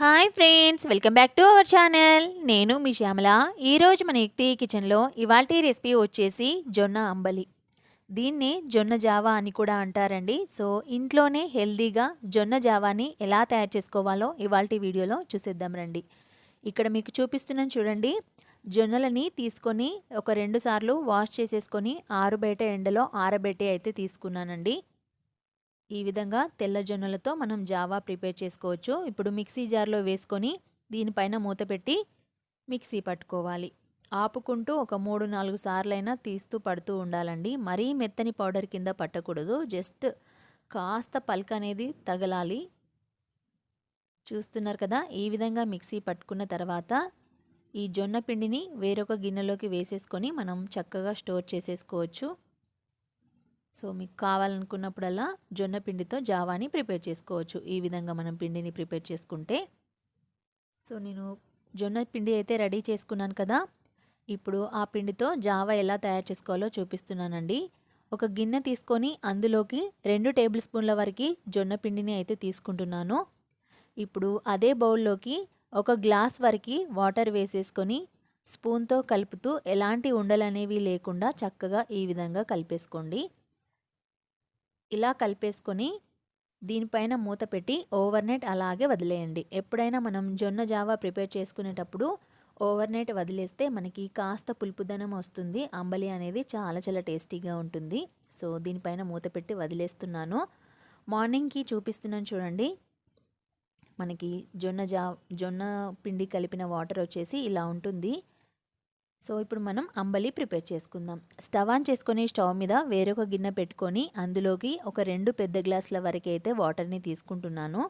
Hi friends welcome back to our channel. నేను మీ శ్యామల. ఈరోజు మన ఎక్టీ కిచెన్లో ఇవాల్టి రెసిపీ వచ్చేసి జొన్న అంబలి. దీన్ని జొన్న జావా అని కూడా అంటారండి. సో ఇంట్లోనే హెల్దీగా జొన్న జావాని ఎలా తయారు చేసుకోవాలో ఇవాల్టి వీడియోలో చూసేద్దాం రండి. ఇక్కడ మీకు చూపిస్తున్నాను చూడండి. జొన్నలని తీసుకొని ఒక రెండు సార్లు వాష్ చేసేసుకొని ఆరుబయట ఎండలో ఆరబెట్టి అయితే తీసుకున్నానండి. ఈ విధంగా తెల్ల జొన్నలతో మనం జావా ప్రిపేర్ చేసుకోవచ్చు. ఇప్పుడు మిక్సీ జార్లో వేసుకొని దీనిపైన మూత పెట్టి మిక్సీ పట్టుకోవాలి. ఆపుకుంటూ ఒక మూడు నాలుగు సార్లైనా తీస్తూ పడుతూ ఉండాలండి. మరీ మెత్తని పౌడర్ కింద పట్టకూడదు. జస్ట్ కాస్త పల్క్ అనేది తగలాలి. చూస్తున్నారు కదా ఈ విధంగా మిక్సీ పట్టుకున్న తర్వాత ఈ జొన్న పిండిని వేరొక గిన్నెలోకి వేసేసుకొని మనం చక్కగా స్టోర్ చేసేసుకోవచ్చు. సో మీకు కావాలనుకున్నప్పుడల్లా జొన్న పిండితో జావాని ప్రిపేర్ చేసుకోవచ్చు. ఈ విధంగా మనం పిండిని ప్రిపేర్ చేసుకుంటే. సో నేను జొన్న పిండి అయితే రెడీ చేసుకున్నాను కదా. ఇప్పుడు ఆ పిండితో జావా ఎలా తయారు చేసుకోవాలో చూపిస్తున్నానండి. ఒక గిన్నె తీసుకొని అందులోకి రెండు టేబుల్ స్పూన్ల వరకు జొన్న పిండిని అయితే తీసుకుంటున్నాను. ఇప్పుడు అదే బౌల్లోకి ఒక గ్లాస్ వరకు వాటర్ వేసేసుకొని స్పూన్తో కలుపుతూ ఎలాంటి ఉండలనేవి లేకుండా చక్కగా ఈ విధంగా కలిపేసుకోండి. ఇలా కలిపేసుకొని దీనిపైన మూత పెట్టి ఓవర్ నైట్ అలాగే వదిలేయండి. ఎప్పుడైనా మనం జొన్న జావా ప్రిపేర్ చేసుకునేటప్పుడు ఓవర్ నైట్ వదిలేస్తే మనకి కాస్త పులుపుదనం వస్తుంది. అంబలి అనేది చాలా చాలా టేస్టీగా ఉంటుంది. సో దీనిపైన మూత పెట్టి వదిలేస్తున్నాను. మార్నింగ్కి చూపిస్తున్నాను చూడండి. మనకి జొన్న జా జొన్న పిండి కలిపిన వాటర్ వచ్చేసి ఇలా ఉంటుంది. సో ఇప్పుడు మనం అంబలి ప్రిపేర్ చేసుకుందాం. స్టవ్ ఆన్ చేసుకొని స్టవ్ మీద వేరొక గిన్నె పెట్టుకొని అందులోకి ఒక రెండు పెద్ద గ్లాసుల వరకు అయితే వాటర్ని తీసుకుంటున్నాను.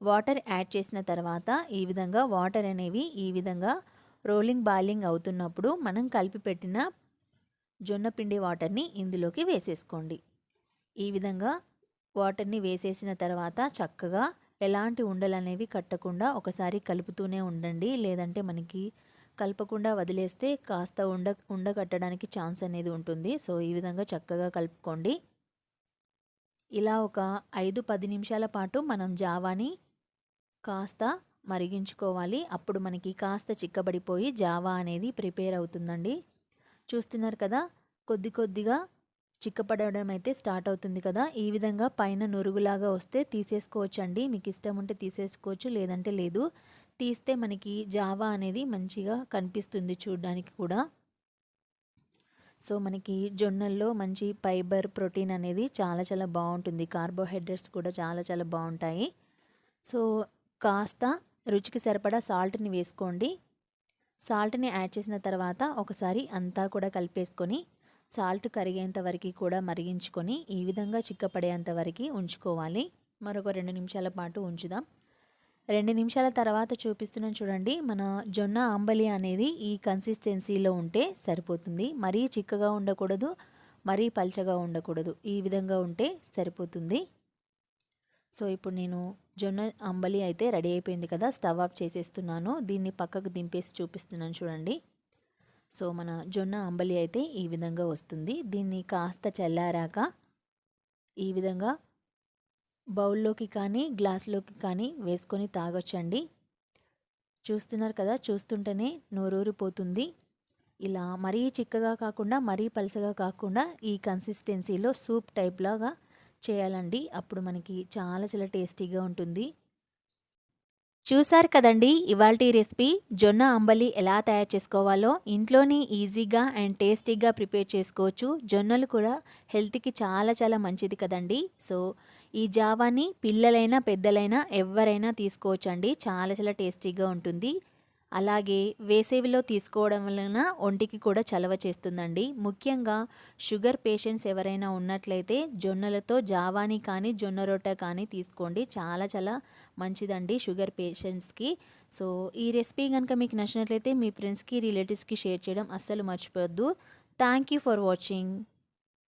వాటర్ యాడ్ చేసిన తర్వాత ఈ విధంగా వాటర్ అనేవి ఈ విధంగా రోలింగ్ బాయిలింగ్ అవుతున్నప్పుడు మనం కలిపి పెట్టిన జొన్న పిండి వాటర్ని ఇందులోకి వేసేసుకోండి. ఈ విధంగా వాటర్ని వేసేసిన తర్వాత చక్కగా ఎలాంటి ఉండలు అనేవి కట్టకుండా ఒకసారి కలుపుతూనే ఉండండి. లేదంటే మనకి కలపకుండా వదిలేస్తే కాస్త ఉండ ఉండ కట్టడానికి ఛాన్స్ అనేది ఉంటుంది. సో ఈ విధంగా చక్కగా కలుపుకోండి. ఇలా ఒక ఐదు పది నిమిషాల పాటు మనం జావాని కాస్త మరిగించుకోవాలి. అప్పుడు మనకి కాస్త చిక్కబడిపోయి జావా అనేది ప్రిపేర్ అవుతుందండి. చూస్తున్నారు కదా కొద్ది కొద్దిగా చిక్కపడడం అయితే స్టార్ట్ అవుతుంది కదా. ఈ విధంగా పైన నురుగులాగా వస్తే తీసేసుకోవచ్చండి. మీకు ఇష్టం ఉంటే తీసేసుకోవచ్చు లేదంటే లేదు. తీస్తే మనకి జావా అనేది మంచిగా కనిపిస్తుంది చూడడానికి కూడా. సో మనకి జొన్నల్లో మంచి ఫైబర్ ప్రోటీన్ అనేది చాలా చాలా బాగుంటుంది. కార్బోహైడ్రేట్స్ కూడా చాలా చాలా బాగుంటాయి. సో కాస్త రుచికి సరిపడా సాల్ట్ని వేసుకోండి. సాల్ట్ని యాడ్ చేసిన తర్వాత ఒకసారి అంతా కూడా కలిపేసుకొని సాల్ట్ కరిగేంత వరకు కూడా మరిగించుకొని ఈ విధంగా చిక్కపడేంత వరకు ఉంచుకోవాలి. మరొక రెండు నిమిషాల పాటు ఉంచుదాం. రెండు నిమిషాల తర్వాత చూపిస్తున్నాను చూడండి. మన జొన్న అంబలి అనేది ఈ కన్సిస్టెన్సీలో ఉంటే సరిపోతుంది. మరీ చిక్కగా ఉండకూడదు మరీ పల్చగా ఉండకూడదు. ఈ విధంగా ఉంటే సరిపోతుంది. సో ఇప్పుడు నేను జొన్న అంబలి అయితే రెడీ అయిపోయింది కదా స్టవ్ ఆఫ్ చేసేస్తున్నాను. దీన్ని పక్కకు దింపేసి చూపిస్తున్నాను చూడండి. సో మన జొన్న అంబలి అయితే ఈ విధంగా వస్తుంది. దీన్ని కాస్త చల్లారాక ఈ విధంగా బౌల్లోకి కానీ గ్లాస్లోకి కానీ వేసుకొని తాగొచ్చండి. చూస్తున్నారు కదా చూస్తుంటేనే నోరూరిపోతుంది. ఇలా మరీ చిక్కగా కాకుండా మరీ పలసగా కాకుండా ఈ కన్సిస్టెన్సీలో సూప్ టైప్లాగా చేయాలండి. అప్పుడు మనకి చాలా చాలా టేస్టీగా ఉంటుంది. చూసారు కదండి ఇవాల్టి రెసిపీ జొన్న అంబలి ఎలా తయారు చేసుకోవాలో. ఇంట్లోనే ఈజీగా అండ్ టేస్టీగా ప్రిపేర్ చేసుకోవచ్చు. జొన్నలు కూడా హెల్త్కి చాలా చాలా మంచిది కదండి. సో ఈ జావాని పిల్లలైనా పెద్దలైనా ఎవరైనా తీసుకోవచ్చండి. చాలా చాలా టేస్టీగా ఉంటుంది. అలాగే వేసవిలో తీసుకోవడం వలన ఒంటికి కూడా చలవ చేస్తుందండి. ముఖ్యంగా షుగర్ పేషెంట్స్ ఎవరైనా ఉన్నట్లయితే జొన్నలతో జావాని కానీ జొన్న రొట్టె కానీ తీసుకోండి. చాలా చాలా మంచిదండి షుగర్ పేషెంట్స్కి. సో ఈ రెసిపీ కనుక మీకు నచ్చినట్లయితే మీ ఫ్రెండ్స్కి రిలేటివ్స్కి షేర్ చేయడం అస్సలు మర్చిపోవద్దు. Thank you for watching.